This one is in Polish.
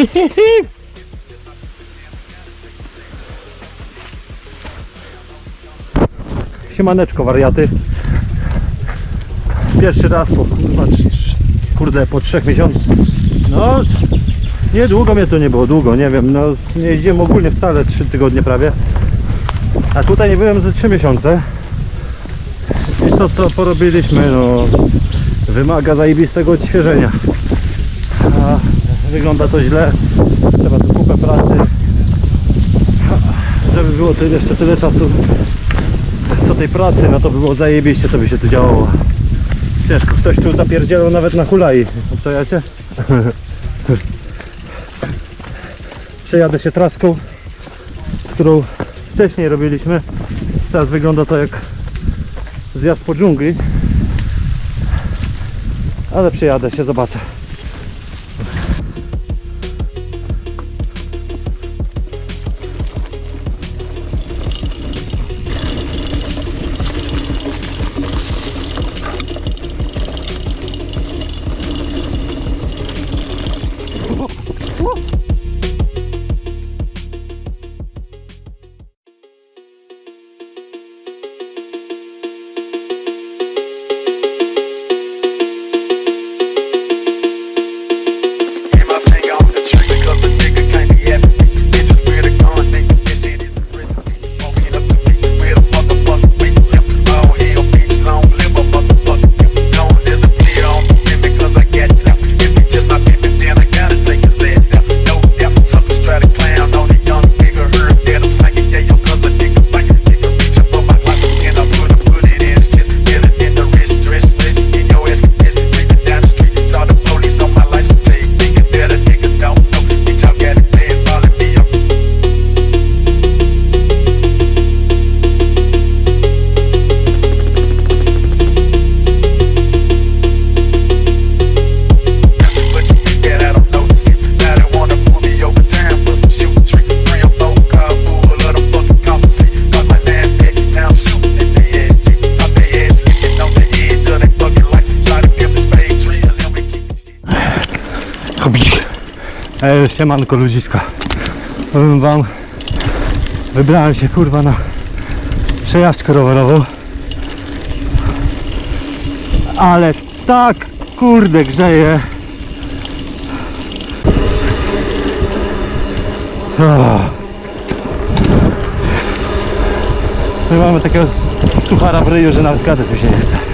Siemaneczko wariaty. Pierwszy raz po kurwa, kurde po trzech miesiącach. No niedługo mnie to nie było, długo, nie wiem, no nie jeździłem ogólnie wcale 3 tygodnie prawie. A tutaj nie byłem ze 3 miesiące. I to co porobiliśmy, no wymaga zajebistego odświeżenia. A wygląda to źle. Trzeba tu kupę pracy. Żeby było tyle, jeszcze tyle czasu co tej pracy, no to by było zajebiście, to by się tu działało. Ciężko, ktoś tu zapierdzielał nawet na hulai. Obstawiacie? Przejadę się traską, którą wcześniej robiliśmy. Teraz wygląda to jak zjazd po dżungli. Ale przejadę się, zobaczę. E, siemanko ludziska. Powiem wam, wybrałem się kurwa na przejażdżkę rowerową. Ale tak kurde grzeje. My mamy takiego suchara w ryju, że nawet gadać mi się nie chce.